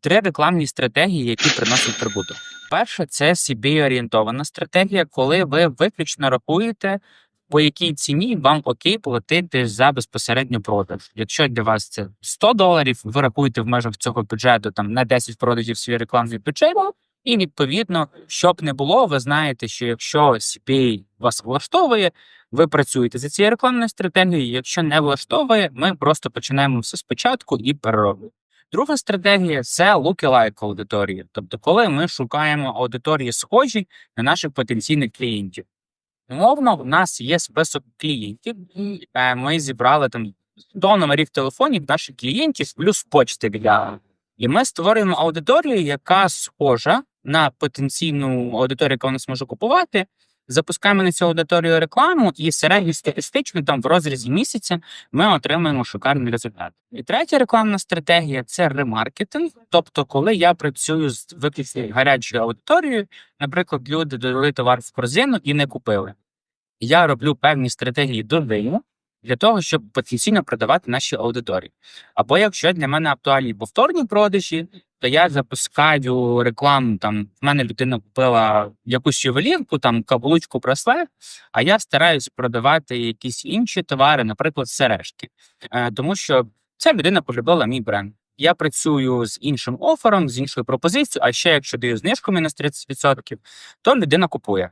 три рекламні стратегії, які приносять прибуток. Перша це CB-орієнтована стратегія, коли ви виключно рахуєте, по якій ціні вам окей платити за безпосередньо продаж. Якщо для вас це 100 доларів, ви рахуєте в межах цього бюджету там на 10 продажів свій рекламний бюджет. І відповідно, щоб не було, ви знаєте, що якщо CPA вас влаштовує, ви працюєте за цією рекламною стратегією. Якщо не влаштовує, ми просто починаємо все спочатку і переробимо. Друга стратегія це lookalike аудиторії. Тобто, коли ми шукаємо аудиторії схожі на наших потенційних клієнтів. Умовно, в нас є список клієнтів, і е, ми зібрали там 100 номерів телефонів наших клієнтів плюс почти для. І ми створюємо аудиторію, яка схожа на потенційну аудиторію, яка у нас може купувати. Запускаємо на цю аудиторію рекламу, і середньостатистично там в розрізі місяця ми отримаємо шикарний результат. І третя рекламна стратегія це ремаркетинг. Тобто, коли я працюю з виключно гарячою аудиторією, наприклад, люди додали товар в корзину і не купили. Я роблю певні стратегії додаю для того, щоб потенційно продавати наші аудиторії. Або якщо для мене актуальні повторні продажі, то я запускаю рекламу. Там в мене людина купила якусь ювелірку, там каблучку браслет, а я стараюсь продавати якісь інші товари, наприклад, сережки. Е, тому що ця людина полюбила мій бренд. Я працюю з іншим офером, з іншою пропозицією, а ще якщо даю знижку мінус 30%, то людина купує.